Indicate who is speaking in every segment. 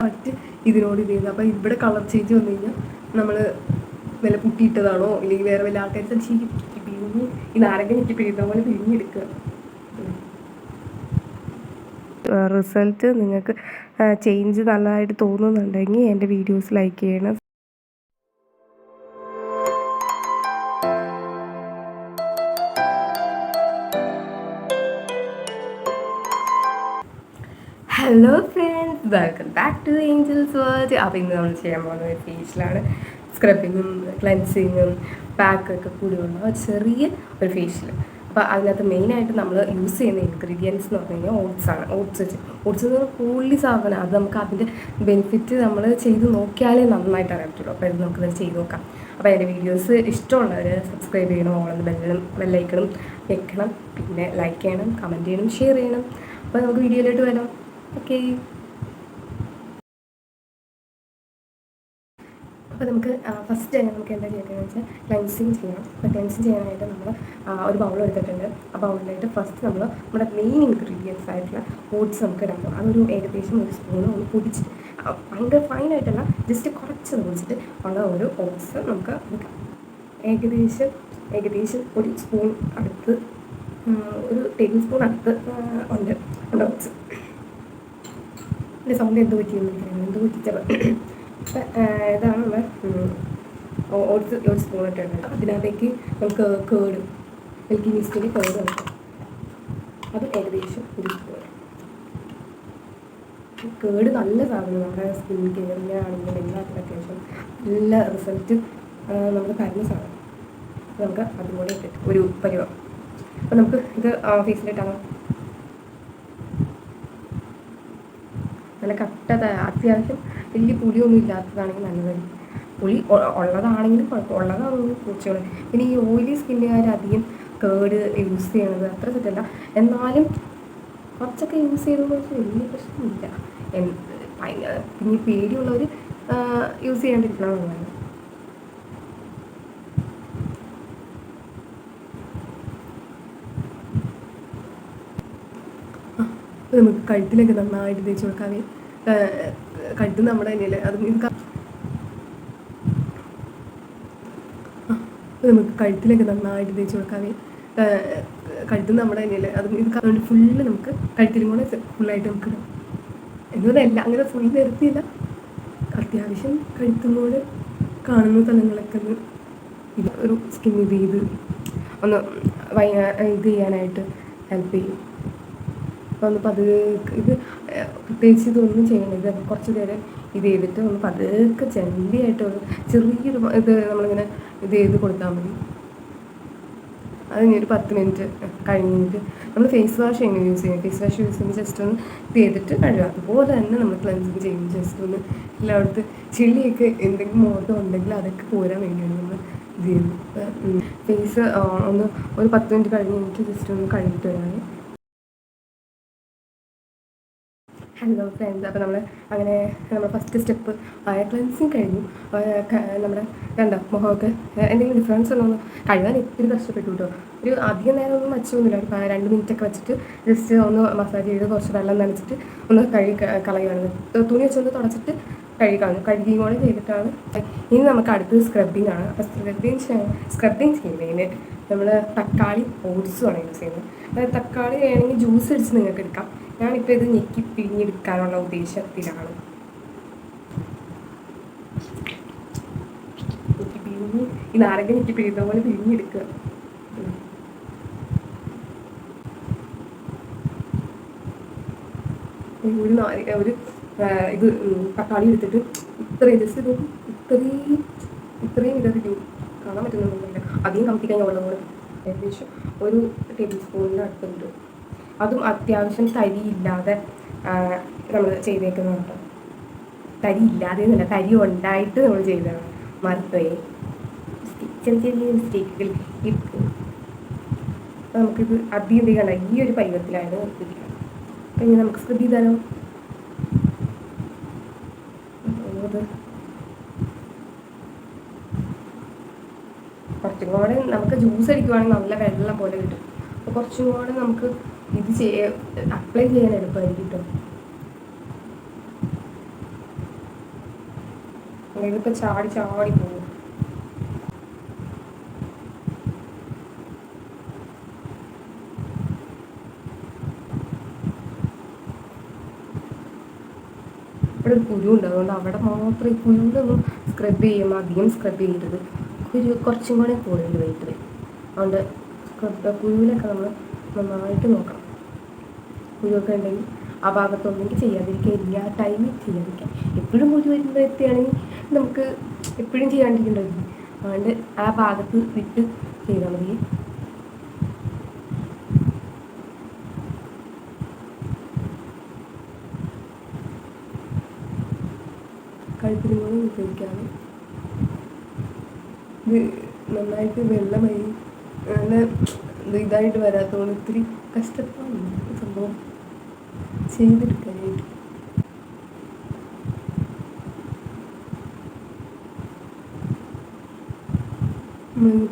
Speaker 1: മറ്റ് ഇതിനോട് ഇത് ചെയ്യുന്നത് അപ്പോൾ ഇവിടെ കളർ ചേഞ്ച് വന്നു കഴിഞ്ഞാൽ നമ്മൾ വല്ല പുട്ടിയിട്ടതാണോ അല്ലെങ്കിൽ വേറെ വല്ല ആൾക്കാർ സംശയിക്കും പിഴിഞ്ഞ് ഈ നാരങ്ങ എനിക്ക് പിഴിയുന്ന പോലെ പിഴിഞ്ഞെടുക്കുക. റിസൾട്ട് നിങ്ങൾക്ക് ചേഞ്ച് നല്ലതായിട്ട് തോന്നുന്നുണ്ടെങ്കിൽ എന്റെ വീഡിയോസ് ലൈക്ക് ചെയ്യണം. Hello friends welcome back to angels word അപ്പോൾ ഇന്ന് നമ്മൾ ചെയ്യാൻ പോകുന്ന ഒരു ഫേഷ്യലാണ് സ്ക്രബിങ്ങും ക്ലെൻസിങ്ങും പാക്കൊക്കെ കൂടിയുള്ള ഒരു ചെറിയ ഒരു ഫേഷ്യൽ അപ്പോൾ അതിനകത്ത് മെയിനായിട്ട് നമ്മൾ യൂസ് ചെയ്യുന്ന ഇൻഗ്രീഡിയൻസ് എന്ന് പറഞ്ഞു കഴിഞ്ഞാൽ ഓട്സാണ് ഓട്സ് വെച്ച്. ഓട്സ് എന്ന് പറഞ്ഞാൽ പുള്ളി സാധനം. അത് നമുക്ക് അതിന്റെ ബെനിഫിറ്റ് നമ്മൾ ചെയ്ത് നോക്കിയാലേ നന്നായിട്ട് അറിയാൻ പറ്റുള്ളൂ അപ്പോൾ ഇത് നമുക്കത് ചെയ്ത് നോക്കാം. അപ്പോൾ എന്റെ വീഡിയോസ് ഇഷ്ടമുള്ളവർ സബ്സ്ക്രൈബ് ചെയ്യണം. ഓളം ബെല്ലും ബെല്ലൈക്കണം വെക്കണം. പിന്നെ ലൈക്ക് ചെയ്യണം കമന്റ് ചെയ്യണം ഷെയർ ചെയ്യണം. അപ്പോൾ നമുക്ക് വീഡിയോയിലോട്ട് വരാം. ഓക്കെ അപ്പോൾ നമുക്ക് ഫസ്റ്റ് തന്നെ നമുക്ക് എന്താ ചെയ്യേണ്ടതെന്ന് വെച്ചാൽ ക്ലൻസിങ് ചെയ്യണം. അപ്പോൾ ക്ലൻസിങ് ചെയ്യാനായിട്ട് നമ്മൾ ഒരു ബൗൾ എടുത്തിട്ടുണ്ട്. ആ ബൗളിലായിട്ട് ഫസ്റ്റ് നമ്മൾ നമ്മുടെ മെയിൻ ഇൻഗ്രീഡിയൻസ് ആയിട്ടുള്ള ഓട്സ് നമുക്ക് ഇടാം അതൊരു ഏകദേശം ഒരു സ്പൂൺ ഒന്ന് പൊടിച്ച് ഭയങ്കര ഫൈനായിട്ടല്ല ജസ്റ്റ് കുറച്ച് പൊടിച്ചിട്ട് ഉള്ള ഒരു ഓട്സ് നമുക്ക് എടുക്കാം ഏകദേശം ഏകദേശം ഒരു സ്പൂൺ അടുത്ത് ഒരു ടേബിൾ സ്പൂൺ അടുത്ത് ഉണ്ട്. ഉണ്ട് ഓട്സ് എന്റെ സൗണ്ട് എന്ത് പറ്റിയെന്ന് എന്ത് പറ്റിച്ചത്? ഇതാണ് നമ്മൾ ഓട്സ് ഒരു സ്പൂൺ അതിനകത്തേക്ക് നമുക്ക് കേട് മിൽക്കി മിസ്റ്റിന് കേട് വെക്കാം. അത് ഏകദേശം ഒരു കേട് നല്ല സാധനം നമ്മുടെ സ്കിൻ കെയറിന്റെ ആണെങ്കിലും എല്ലാത്തിനും അത്യാവശ്യം നല്ല റിസൾട്ട് നമുക്ക് തരുന്ന സാധനം. നമുക്ക് അതുപോലെ ഇട്ടിട്ട് ഒരു പരിവം അപ്പോൾ നമുക്ക് ഇത് ഫേസിലിട്ടാണോ നല്ല കട്ട അത്യാവശ്യം വലിയ പുളിയൊന്നും ഇല്ലാത്തതാണെങ്കിൽ നല്ലതായിരിക്കും പുളി ഉള്ളതാണെങ്കിലും കുഴപ്പം ഉള്ളതാണെങ്കിലും പൂച്ചകൾ. പിന്നെ ഈ ഓയിലി സ്കിന്നുകാർ അധികം കേട് യൂസ് ചെയ്യണത് അത്ര സെറ്റല്ല എന്നാലും കുറച്ചൊക്കെ യൂസ് ചെയ്തതെന്ന് വെച്ചാൽ വലിയ പ്രശ്നമില്ല. പിന്നെ പേടിയുള്ളവർ യൂസ് ചെയ്യാണ്ടിരിക്കണം എന്നാണ് നമുക്ക് കഴുത്തിലൊക്കെ നന്നായിട്ട് തേച്ച് കൊടുക്കാവേ. കഴുത്ത് നമ്മുടെ തന്നെയല്ലേ അത് ഇത് ക- ആ, അപ്പോൾ നമുക്ക് കഴുത്തിലൊക്കെ നന്നായിട്ട് തേച്ച് കൊടുക്കാവേ. കഴുത്ത് നമ്മുടെ തന്നെയല്ലേ അത് ഇത് അതുകൊണ്ട് ഫുള്ള് നമുക്ക് കഴുത്തിലും കൂടെ ഫുള്ളായിട്ട് നമുക്ക് എന്നതല്ല അങ്ങനെ ഫുൾ നിർത്തിയില്ല. അത്യാവശ്യം കഴുത്തും കൂടെ കാണുന്ന സ്ഥലങ്ങളൊക്കെ ഒന്ന് ഇത് ഒരു സ്കിൻ ഇത് ചെയ്ത് ഒന്ന് വൈ ഇത് ചെയ്യാനായിട്ട് ഹെൽപ്പ് ചെയ്യും. അപ്പോൾ ഒന്ന് പതുക്കെ ഇത് പ്രത്യേകിച്ച് ഇതൊന്നും ചെയ്യണം ഇത് കുറച്ച് നേരം ഇത് ചെയ്തിട്ട് ഒന്ന് പതുക്കെ ചെമ്പിയായിട്ട് ഒരു ചെറിയൊരു ഇത് നമ്മളിങ്ങനെ ഇത് ചെയ്ത് കൊടുത്താൽ മതി. അത് ഇനി ഒരു പത്ത് മിനിറ്റ് കഴിഞ്ഞിട്ട് നമ്മൾ ഫേസ് വാഷ് എങ്ങനെ യൂസ് ചെയ്യാം ഫേസ് വാഷ് യൂസ് ചെയ്യുമ്പോൾ ജസ്റ്റ് ഒന്ന് ഇത് ചെയ്തിട്ട് കഴുകുക അതുപോലെ തന്നെ നമ്മൾ ക്ലൻസിങ് ചെയ്യും. ജസ്റ്റ് ഒന്ന് എല്ലായിടത്ത് ചെളിയൊക്കെ എന്തെങ്കിലും മുഖത്ത് ഉണ്ടെങ്കിൽ അതൊക്കെ പോരാൻ വേണ്ടിയാണ് നമ്മൾ ഇത് ചെയ്യുന്നത്. ഫേസ് ഒന്ന് ഒരു പത്ത് മിനിറ്റ് കഴിഞ്ഞ് കഴിഞ്ഞിട്ട് ജസ്റ്റ് ഒന്ന് കഴുകിയിട്ട് വരാൻ ഹലോ ഫ്രണ്ട്സ് അപ്പോൾ നമ്മൾ അങ്ങനെ നമ്മൾ ഫസ്റ്റ് സ്റ്റെപ്പ് ആയ ക്ലൻസിങ് കഴിഞ്ഞു. നമ്മുടെ കണ്ടോ മുഖമൊക്കെ എന്തെങ്കിലും ഡിഫറൻസ് ഉണ്ടോ കഴുകാൻ ഇത്തിരി കഷ്ടപ്പെട്ടു കേട്ടോ ഒരു അധികം നേരം ഒന്നും വച്ചൊന്നുമില്ല ഒരു രണ്ട് മിനിറ്റൊക്കെ വെച്ചിട്ട് ജസ്റ്റ് ഒന്ന് മസാജ് ചെയ്ത് കുറച്ച് വെള്ളം നനച്ചിട്ട് ഒന്ന് കഴുകി കളയുകയാണ് തുണി വെച്ചൊന്ന് തുടച്ചിട്ട് കഴുകി. കളഞ്ഞു കഴുകിയും കൂടെ ചെയ്തിട്ടാണ്. ഇനി നമുക്ക് അടുത്തത് സ്ക്രബിങ് ആണ്. അപ്പോൾ സ്ക്രബിങ് സ്ക്രബിങ് ചെയ്യുന്നതിന് നമ്മൾ തക്കാളി ഓട്സുമാണ് യൂസ് ചെയ്യുന്നത്. അതായത് തക്കാളി വേണമെങ്കിൽ ജ്യൂസ് അടിച്ച് നിങ്ങൾക്ക് എടുക്കാം. ഞാനിപ്പോൾ ഇത് ഞെക്കി പിഴിഞ്ഞെടുക്കാനുള്ള ഉദ്ദേശത്തിലാണ്. ഈ നാരങ്ങ ഞെക്കി പിഴിയുന്ന പോലെ പിഴിഞ്ഞെടുക്കുക. ഒരു നാരങ്ങ ഒരു ഇത് തക്കാളി എടുത്തിട്ട് ഇത്രയും ജസ്റ്റ് ഇത് ഇത്രയും ഇത്രയും ഇതൊക്കെ കാണാൻ പറ്റുന്നുണ്ടെന്നില്ല അധികം കമ്പിക്കാൻ വെള്ളം കൂടെ ഏകദേശം ഒരു ടേബിൾ സ്പൂണിന്റെ അടുത്തുണ്ട്. അതും അത്യാവശ്യം തരിയില്ലാതെ നമ്മൾ ചെയ്തേക്കുന്നതാണ് തരി ഇല്ലാതെ എന്നല്ല തരി ഉണ്ടായിട്ട് നമ്മൾ ചെയ്തതാണ്. മറുത്തുപോയി ചെറിയ ചെറിയ മിസ്റ്റേക്കുകൾ ഇരിക്കും നമുക്കിത് അധികം അധികം ഈ ഒരു പരുവത്തിലാണ് അപ്പം ഇനി നമുക്ക് ചെയ്താലോ അത് കുറച്ചും കൂടെ നമുക്ക് ജ്യൂസ് അടിക്കുവാണെങ്കിൽ നല്ല വെള്ളം പോലെ കിട്ടും. അപ്പോൾ കുറച്ചും കൂടെ നമുക്ക് ഇത് ചെയ്യ അപ്ലൈ ചെയ്യാൻ എളുപ്പമായിരിക്കും കേട്ടോ ഇതിപ്പോൾ ചാടി ചാടി പോകും. ഇവിടെ ഒരു കുരു ഉണ്ട്. അതുകൊണ്ട് അവിടെ മാത്രം ഈ കുരുവിലൊന്നും സ്ക്രബ് ചെയ്യുമ്പോൾ അധികം സ്ക്രബ് ചെയ്യരുത്. കുരു കുറച്ചും കൂടെ കൂടുതൽ വെയിറ്റ് വരും. അതുകൊണ്ട് കുരുവിനൊക്കെ നമ്മൾ നന്നായിട്ട് നോക്കണം. കുരുവൊക്കെ ഉണ്ടെങ്കിൽ ആ ഭാഗത്തൊന്നെങ്കിൽ ചെയ്യാതിരിക്കുക എല്ലാ ടൈമിൽ ചെയ്യാതിരിക്കുക എപ്പോഴും കുരു വരുമ്പോഴത്തെയാണെങ്കിൽ നമുക്ക് എപ്പോഴും ചെയ്യാണ്ടിരിക്കേണ്ടത് അതുകൊണ്ട് ആ ഭാഗത്ത് വിട്ട് ചെയ്താൽ മതി. കഴിപ്പിനും കൂടെ ഉപയോഗിക്കാതെ ഇത് നന്നായിട്ട് വെള്ളമായി നല്ല ഇത് ഇതായിട്ട് വരാത്തതുകൊണ്ട് ഇത്തിരി കഷ്ടപ്പാടുണ്ട് സംഭവം ചെയ്തെടുക്കാനായിട്ട്.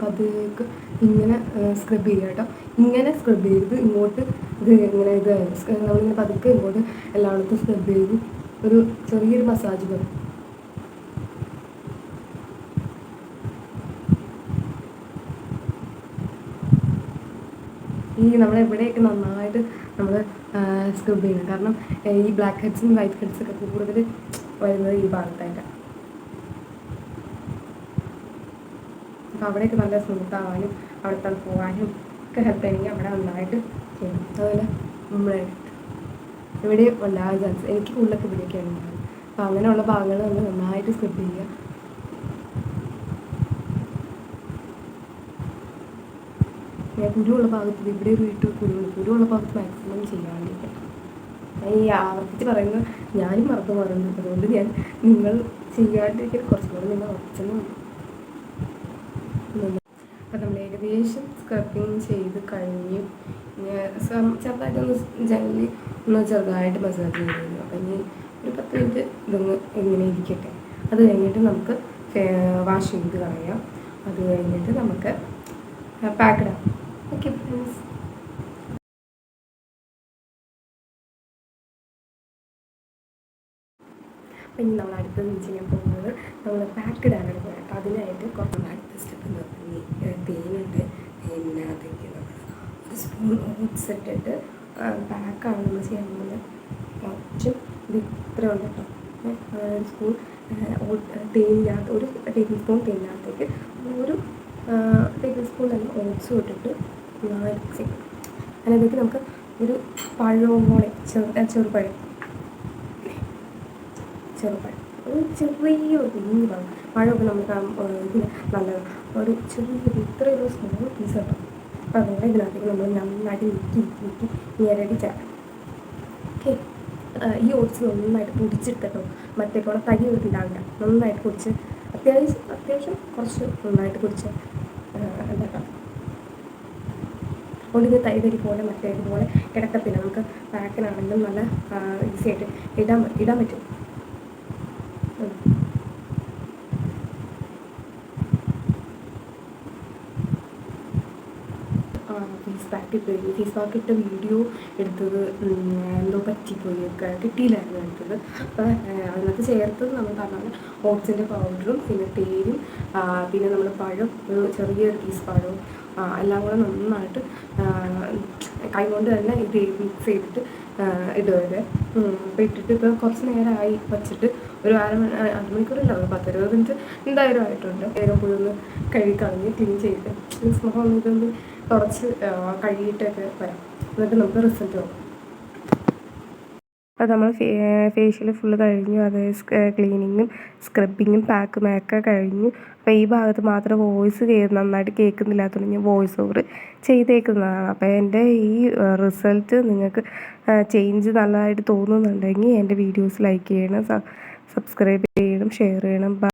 Speaker 1: പതുക്കെ ഇങ്ങനെ സ്ക്രബ് ചെയ്യുക കേട്ടോ. ഇങ്ങനെ സ്ക്രബ് ചെയ്ത് ഇങ്ങോട്ട് ഇത് ഇങ്ങനെ ഇത് നമ്മളിങ്ങനെ പതുക്കെ ഇങ്ങോട്ട് എല്ലായിടത്തും സ്ക്രബ് ചെയ്ത് ഒരു ചെറിയൊരു മസാജ് പോലെ ഈ നമ്മൾ എവിടെയൊക്കെ നന്നായിട്ട് നമ്മൾ സ്ക്രബ് ചെയ്യണം കാരണം ഈ ബ്ലാക്ക് ഹെഡ്സും വൈറ്റ് ഹെഡ്സും ഒക്കെ കൂടുതൽ വരുന്നത് ഈ ഭാഗത്തായിട്ടാണ് അപ്പോൾ അവിടെയൊക്കെ നല്ല സ്മൂത്ത് ആവാനും അവിടെ പോകാനും ഒക്കെ ഹെൽപ്പ് ചെയ്യണമെങ്കിൽ അവിടെ നന്നായിട്ട് ചെയ്യണം അതുപോലെ നമ്മളെ ഇവിടെ ഉണ്ടാകാൻ ചാൻസ്. എനിക്ക് ഉള്ളൊക്കെ ഇവിടെയൊക്കെയാണ് ഉണ്ടാകുന്നത് അപ്പോൾ അങ്ങനെയുള്ള ഭാഗങ്ങൾ നമ്മൾ നന്നായിട്ട് സ്ക്രബ് ചെയ്യുക. ഞാൻ കുരുവുള്ള ഭാഗത്ത് ഇവിടെ വീട്ടിൽ കുരുവുണ്ട് കുരുവുള്ള ഭാഗത്ത് മാക്സിമം ചെയ്യാറുണ്ട് ഈ ആവർത്തിച്ച് പറയുന്നത് ഞാനും മറന്നു പറയുന്നു അതുകൊണ്ട് ഞാൻ നിങ്ങൾ ചെയ്യാണ്ടിരിക്കാൻ കുറച്ചും കൂടെ നിങ്ങൾ ഉറച്ചെന്ന് അപ്പം നമ്മൾ ഏകദേശം സ്ക്രബിങ് ചെയ്ത് കഴിഞ്ഞു ചെറുതായിട്ടൊന്ന് ജനലി ഒന്ന് ചെറുതായിട്ട് മസാജ് ചെയ്തിരുന്നു അപ്പം ഇനി ഒരു പത്ത് മിനിറ്റ് ഇതൊന്ന് ഇങ്ങനെ ഇരിക്കട്ടെ. അത് കഴിഞ്ഞിട്ട് നമുക്ക് വാഷ് ചെയ്ത് കളയാം. അത് കഴിഞ്ഞിട്ട് നമുക്ക് പാക്കഡാം ഓക്കെ പ്ലീസ് ഇനി നമ്മൾ അടുത്തത് ചെയ്യാൻ പോകുന്നത് നമ്മൾ പാക്കഡ് ആണ് പോയത് അപ്പം അതിനായിട്ട് കുറച്ച് അടുത്ത സ്റ്റെപ്പ് എന്ന് പറഞ്ഞാൽ തേനുണ്ട്. തേനിനകത്തേക്ക് നമ്മൾ ഒരു സ്പൂൺ ഓട്സ് ഇട്ടിട്ട് പാക്കാണ് നമ്മൾ ചെയ്യാൻ പോകുന്നത്. കുറച്ച് ഇത് ഇത്ര ഉണ്ട് കേട്ടോ ഒരു സ്പൂൺ തേനിനകത്ത് ഒരു ടേബിൾ സ്പൂൺ തേനിനകത്തേക്ക് ഒരു ടേബിൾ സ്പൂൺ തന്നെ ഓട്സും ഇട്ടിട്ട് നന്നായി അതിലേക്ക് നമുക്ക് ഒരു പഴവും കൂടെ ചെറു ചെറുപഴം. ചെറുപഴം. ഒരു ചെറിയൊരു കുഞ്ഞു പഴം. പഴമൊക്കെ നമുക്ക് ഇതിന് നല്ലതാണ്. ഒരു ചെറിയ ഇത്രയൊരു സ്മോൾ പീസ് കിട്ടും അപ്പോൾ അതുകൊണ്ട് ഇതിനകത്തേക്ക് നമ്മൾ നന്നായിട്ട് നീക്കി നീക്കി ഞെരടി ചേർക്കാം ഓക്കെ? ഈ ഓട്സ് നന്നായിട്ട് പൊടിച്ചിട്ടോ മറ്റേ പോലെ തരി ഉണ്ടാവില്ല നന്നായിട്ട് പൊടിച്ച് അത്യാവശ്യം അത്യാവശ്യം കുറച്ച് നന്നായിട്ട് പൊടിച്ച് അതുകൊണ്ട് തൈതരി പോലെ മറ്റേത് പോലെ കിടക്കത്തില്ല. നമുക്ക് പാക്കിനാണെങ്കിലും നല്ല ഈസി ആയിട്ട് ഇടാൻ ഇടാൻ പറ്റും. ഫേസ് പാക്ക് പാക്ക് ഇട്ട വീഡിയോ എടുത്തത് എന്തോ പറ്റിപ്പോയി. കിട്ടിയില്ലായിരുന്നു എടുത്തത് അപ്പോൾ അതിനകത്ത് ചേർത്തത് നമ്മൾ പറഞ്ഞാൽ ഓട്സിന്റെ പൗഡറും പിന്നെ തേനും പിന്നെ നമ്മൾ പഴം ഒരു ചെറിയൊരു പീസ് പഴവും എല്ലാം കൂടെ നന്നായിട്ട് കൈകൊണ്ട് തന്നെ ഇത് മിക്സ് ചെയ്തിട്ട് ഇടുവരെ. അപ്പോൾ ഇട്ടിട്ട് ഇപ്പോൾ കുറച്ച് നേരമായി വച്ചിട്ട് ഒരു അര അരമണിക്കൂറില്ല ഒരു പത്തിരുപത് മിനിറ്റ് എന്തായാലും ആയിട്ടുണ്ട്. നേരം പോയി ഒന്ന് കഴുകി കളഞ്ഞ് ക്ലീൻ ചെയ്ത്. മുഖം ഇതൊന്ന് കുറച്ച് കഴുകിയിട്ടൊക്കെ വരാം. എന്നിട്ട് നമുക്ക് റിസൾട്ട് നോക്കാം അപ്പോൾ നമ്മൾ ഫേഷ്യൽ ഫുള്ള് കഴിഞ്ഞു. അത് ക്ലീനിങ്ങും സ്ക്രബിങ്ങും പാക്കും ഒക്കെ കഴിഞ്ഞു. അപ്പോൾ ഈ ഭാഗത്ത് മാത്രം വോയിസ് നന്നായിട്ട് കേൾക്കുന്നില്ലാത്തതുകൊണ്ട് ഞാൻ വോയിസ് ഓവർ ചെയ്തേക്കുന്നതാണ്. അപ്പോൾ എന്റെ ഈ റിസൾട്ട് നിങ്ങൾക്ക് ചേഞ്ച് നല്ലതായിട്ട് തോന്നുന്നുണ്ടെങ്കിൽ എന്റെ വീഡിയോസ് ലൈക്ക് ചെയ്യണം സബ്സ്ക്രൈബ് ചെയ്യണം ഷെയർ ചെയ്യണം.